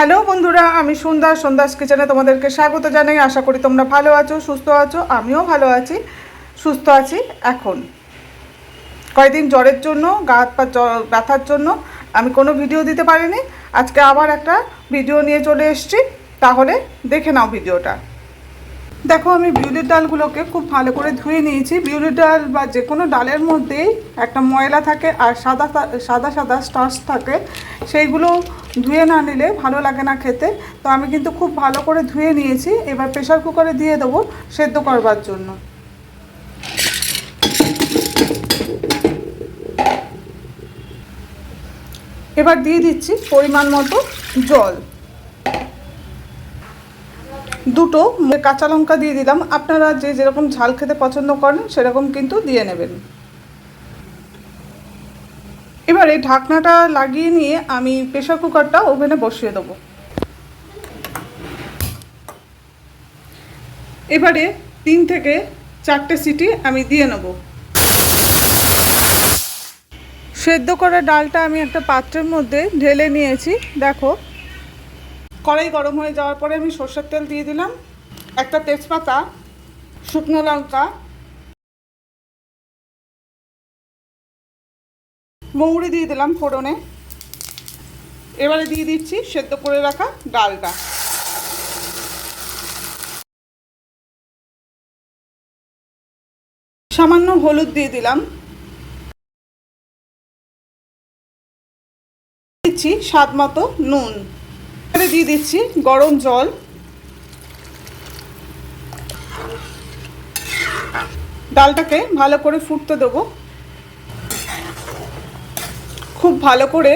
Hello বন্ধুরা, আমি সন্ধ্যা সন্ধ্যাস কিচেনে তোমাদেরকে স্বাগত জানাই। আশা করি তোমরা ভালো আছো, সুস্থ আছো, আমিও ভালো আছি, সুস্থ আছি এখন। কয়েকদিন জ্বরের জন্য, গা হাত পা ব্যথার জন্য আমি কোনো ভিডিও দিতে পারিনি। আজকে আবার একটা ভিডিও নিয়ে চলে এসেছি। তাহলে দেখে নাও ভিডিওটা। দেখো, আমি বিউলির ডালগুলোকে খুব ভালো করে ধুয়ে নিয়েছি। বিউলির ডাল বা যে কোনো ডালের মধ্যেই একটা ময়লা থাকে আর সাদা সাদা সাদা স্টার্চ থাকে। সেইগুলো ধুয়ে না নিলে ভালো লাগে না খেতে। তো আমি কিন্তু খুব ভালো করে ধুয়ে নিয়েছি। এবার প্রেশার কুকারে দিয়ে দেবো সেদ্ধ করবার জন্য। এবার দিয়ে দিচ্ছি পরিমাণ মতো জল। দুটো কাঁচা লঙ্কা দিয়ে দিলাম। আপনারা যে যেরকম ঝাল খেতে পছন্দ করেন, সেরকম কিন্তু দিয়ে নেবেন। এবারে ঢাকনাটা লাগিয়ে নিয়ে আমি প্রেশার কুকারটা ওভেনে বসিয়ে দেবো। এবারে তিন থেকে চারটে সিটি আমি দিয়ে নেব। সেদ্ধ করা ডালটা আমি একটা পাত্রের মধ্যে ঢেলে নিয়েছি। দেখো, কড়াই গরম হয়ে যাওয়ার পরে আমি সর্ষের তেল দিয়ে দিলাম। একটা তেজপাতা, শুকনো লঙ্কা মৌরি দিয়ে দিলাম ফোড়নে। এবারে দিয়ে দিচ্ছি সেদ্ধ করে রাখা ডালটা। সামান্য হলুদ দিয়ে দিলাম। দিচ্ছি স্বাদ মতো নুন। এবারে দিয়ে দিচ্ছি গরম জল। ডালটাকে ভালো করে ফুটতে দেবো। খুব ভালো করে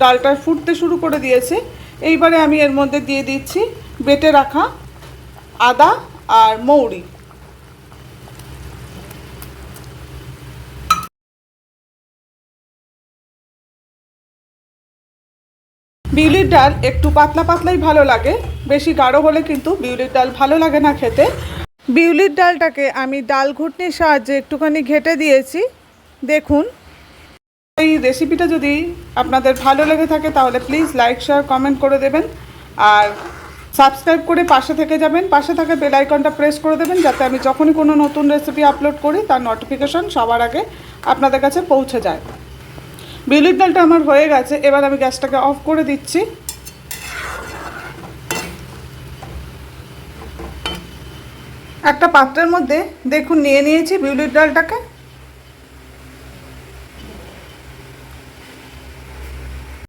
ডালটা ফুটতে শুরু করে দিয়েছে। এইবারে আমি এর মধ্যে দিয়ে দিচ্ছি বেটে রাখা আদা আর মৌরি। বিউলির ডাল একটু পাতলা পাতলাই ভালো লাগে, বেশি গাঢ় হলে কিন্তু বিউলির ডাল ভালো লাগে না খেতে। বিউলির ডালটাকে আমি ডাল ঘুটনির সাহায্যে একটুখানি ঘেটে দিয়েছি। দেখুন এই রেসিপিটা যদি আপনাদের ভালো লেগে থাকে, তাহলে প্লিজ লাইক শেয়ার কমেন্ট করে দেবেন। আর সাবস্ক্রাইব করে পাশে থেকে যাবেন। পাশে থাকা বেল আইকনটা প্রেস করে দেবেন, যাতে আমি যখনই কোনো নতুন রেসিপি আপলোড করি, তার নোটিফিকেশন সবার আগে আপনাদের কাছে পৌঁছে যায়। বিউলির ডালটা আমার হয়ে গেছে, এবার আমি গ্যাসটাকে অফ করে দিচ্ছি। একটা পাত্রের মধ্যে দেখুন, নিয়ে নিয়েছি বিউলির ডালটাকে।